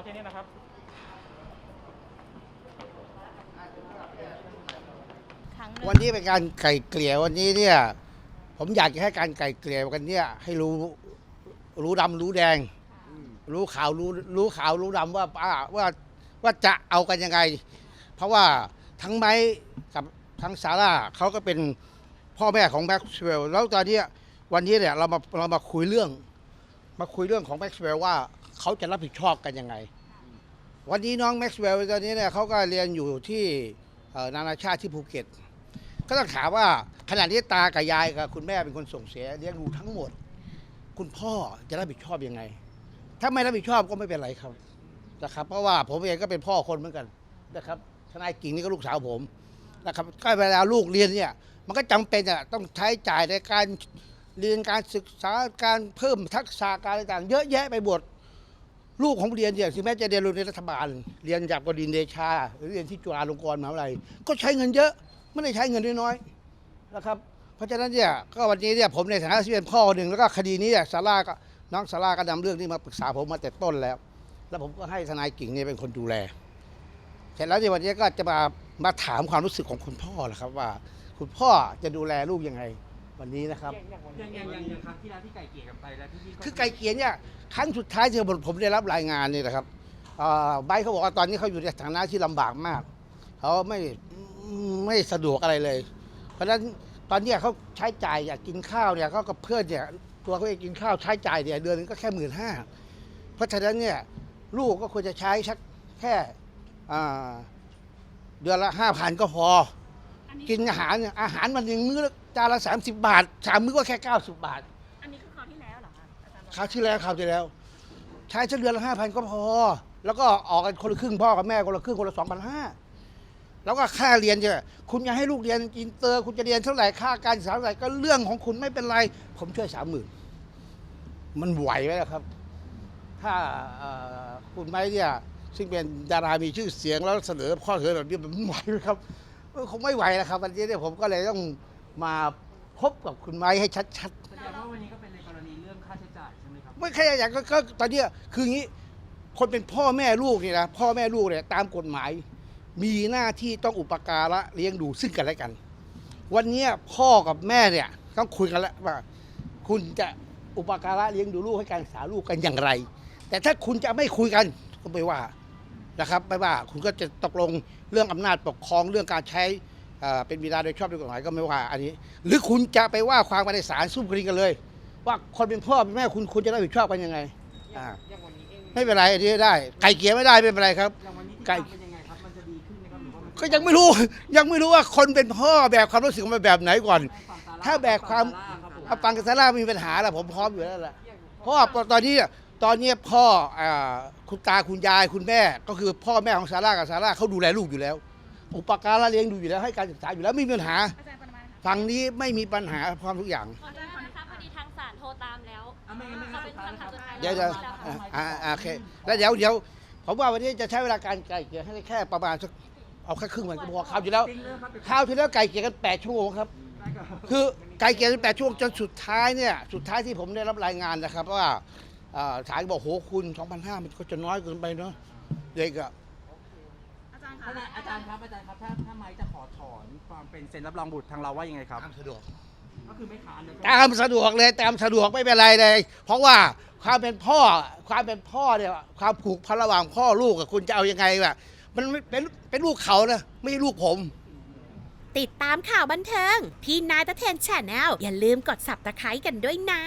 มาที่นี่นะครับครั้งหนึ่งวันนี้เป็นการไก่เกลี่ยวันนี้เนี่ย ผมอยากจะให้การไก่เกลี่ยกันเนี่ย ให้รู้รู้ดำรู้แดง รู้ขาวรู้รู้ขาวรู้ดำว่าป้าว่าว่าจะเอากันยังไง เพราะว่าทั้งไม้กับทั้งซาร่าเขาก็เป็นพ่อแม่ของแม็กซ์เวลล์แล้วตอนเนี้ยวันนี้เนี่ยเรามาเรามาคุยเรื่อง มาคุยเรื่องของแม็กซ์เวลล์ว่าเขาจะรับผิดชอบกันยังไง วันนี้น้องแม็กซ์เวลล์ตอนนี้เนี่ยเขาก็เรียนอยู่ที่นานาชาติที่ภูเก็ต ก็ต้องถามว่าขณะนี้ตากับยายกับคุณแม่เป็นคนส่งเสียเลี้ยงดูทั้งหมด คุณพ่อจะรับผิดชอบยังไง ถ้าไม่รับผิดชอบก็ไม่เป็นไรครับนะครับ เพราะว่าผมเองก็เป็นพ่อคนเหมือนกันนะครับทนายกิ่งนี่ก็ลูกสาวผมนะครับก็เวลาลูกเรียนเนี่ยมันก็จำเป็นอะต้องใช้จ่ายในการเรียนการศึกษาการเพิ่มทักษะการอะไรต่างเยอะแยะไปหมด ลูกของเรียนเนี่ยถึงแม้จะเรียนโรงเรียนรัฐบาล เรียนจากบดินเดชา หรือเรียนที่จุฬาลงกรณ์มหาวิทยาลัยก็ใช้เงินเยอะไม่ได้ใช้เงินน้อยๆนะครับ เพราะฉะนั้นเนี่ยก็วันนี้เนี่ยผมในฐานะที่เป็นพ่อหนึ่งแล้วก็คดีนี้เนี่ยซาร่าก็น้องซาร่าก็นำเรื่องนี้มาปรึกษาผมมาแต่ต้นแล้ว แล้วผมก็ให้ทนายกิ่งเนี่ยเป็นคนดูแล เสร็จแล้วในวันนี้ก็จะมามาถามความรู้สึกของคุณพ่อแหละครับว่า คุณพ่อจะดูแลลูกยังไง วันนี้นะครับ อย่างอย่างอย่างอย่างครั้งที่แล้วที่ไก่เกลี่ยกันไปแล้วที่พี่คือไก่เกลียเนี่ยครั้งสุดท้ายที่ผมผมได้รับรายงานนี่นะครับเอ่อไบร์ทเขาบอกว่าตอนนี้เขาอยู่ในฐานะที่ลำบากมากเขาไม่ไม่สะดวกอะไรเลย เพราะฉะนั้นตอนเนี้ยเขาใช้จ่ายอยากกินข้าวเนี่ยเขากับเพื่อนเนี่ยตัวเขาเองกินข้าวใช้จ่ายเนี่ยเดือนนึงก็แค่หมื่นห้าเพราะฉะนั้นเนี่ยลูกก็ควรจะใช้สักแค่อ่าเดือนละห้าพันก็พออันนี้กินอาหารเนี่ยอาหารมันหนึ่งมื้อละ จานละสามสิบบาทสามมื้อก็แค่เก้าสิบบาทอันนี้คือคราวที่แล้วเหรอคะอาจารย์บอกคราวที่แล้วคราวที่แล้ว ใช้เฉลี่ยละห้าพันก็พอ แล้วก็ออกกันคนละครึ่งพ่อกับแม่คนละครึ่งคนละสองพันห้าแล้วก็ค่าเรียนเนี่ยคุณอยากให้ลูกเรียนอินเตอร์ คุณจะเรียนเท่าไหร่ค่าการศึกษาเท่าไหร่ก็เรื่องของคุณไม่เป็นไร ผมช่วยสามหมื่นมันไหวไหมล่ะครับ ถ้าเอ่อคุณไม้เนี่ยซึ่งเป็นดารามีชื่อเสียงแล้วเสนอข้อเสนอแบบนี้มันไหวไหมครับเออคงไม่ไหวแล้วครับวันนี้เนี่ยผมก็เลยต้อง มาพบกับคุณไม้ให้ชัดๆแสดงว่าวันนี้ก็เป็นในกรณีเรื่องค่าใช้จ่ายใช่ไหมครับไม่ใช่อย่างก็ก็ตอนเนี้ยคืออย่างนี้ คนเป็นพ่อแม่ลูกเนี่ยนะพ่อแม่ลูกเนี่ยตามกฎหมาย มีหน้าที่ต้องอุปการะเลี้ยงดูซึ่งกันและกัน วันเนี้ยพ่อกับแม่เนี่ยต้องคุยกันแล้วว่า คุณจะอุปการะเลี้ยงดูลูกให้การศึกษาลูกกันอย่างไร แต่ถ้าคุณจะไม่คุยกันก็ไม่ว่านะครับไม่ว่าคุณก็จะตกลงเรื่องอำนาจปกครองเรื่องการใช้ เอ่อเป็นบิดาโดยชอบด้วยกฎหมายก็ไม่ว่า อันนี้ หรือคุณจะไปว่าความกันในศาลสู้คดีกันเลย ว่าคนเป็นพ่อเป็นแม่คุณคุณจะรับผิดชอบกันยังไงอ่าอย่างวันนี้เองไม่เป็นไรอันนี้ได้ไก่เกลียไม่ได้ไม่เป็นไรครับอย่างวันนี้ที่ไก่ทำเป็นยังไงครับมันจะดีขึ้นไหมครับหรือว่ามันก็ยังไม่รู้ยังไม่รู้ว่าคนเป็นพ่อแบบความรู้สึกมันแบบไหนก่อนฝั่งซร่ถ้าแบกความฝั่งซร่ครับผมถ้าฟังกับซาร่าไม่มีปัญหาแล้วผมพร้อมอยู่แล้วแหละเพราะว่าตอนนี้ตอนนี้พ่ออ่าคุณตาคุณยายคุณแม่ ก็คือพ่อแม่ของซาร่ากับซาร่าเขาดูแลลูกอยู่แล้ว อุปการะเลี้ยงดูอยู่แล้วให้การศึกษาอยู่แล้วไม่มีปัญหาอาจารย์ปรมานะคะฝั่งนี้ไม่มีปัญหาพร้อมทุกอย่าง อาจารย์ขอนะคะพอดีทางศาลโทรตามแล้วอะไม่ไม่เขาไม่เป็นสุดท้ายคำถามสุดท้ายเดี๋ยวเดี๋ยวแล้วอ่าอ่าอ่าโอเคแล้วเดี๋ยวเดี๋ยวผมว่าวันนี้จะใช้เวลาการไก่เกลี่ยให้ได้แค่ประมาณสักเอาแค่ครึ่งวันก็พอคราวที่แล้วจริงเรื่องครับคราวที่แล้วไก่เกลี่ยกันแปดชั่วโมงครับได้ครับคือไก่เกลี่ยกันแปดชั่วโมงจนสุดท้ายเนี่ยสุดท้ายที่ผมได้รับรายงานนะครับว่าอ่าศาลบอกโหคุณ2,500มันก็จะน้อยเกินไปเนาะเด็กอะ อาจารย์ท่านคะ อาจารย์ครับอาจารย์ครับถ้าถ้าไม้จะขอถอนความเป็นเซ็นรับรองบุตรทางเราว่ายังไงครับ ตามสะดวกก็คือไม่ค้านนะตามสะดวกเลยตามสะดวกไม่เป็นไรเลย เพราะว่าความเป็นพ่อความเป็นพ่อเนี่ยความผูกพันระหว่างพ่อลูกกับคุณจะเอายังไงวะมันไม่เป็นเป็นลูกเขานะไม่ใช่ลูกผม ติดตามข่าวบันเทิง พี่นายตะเทนแชนแนลอย่าลืมกดสับตะไคร้กันด้วยนะ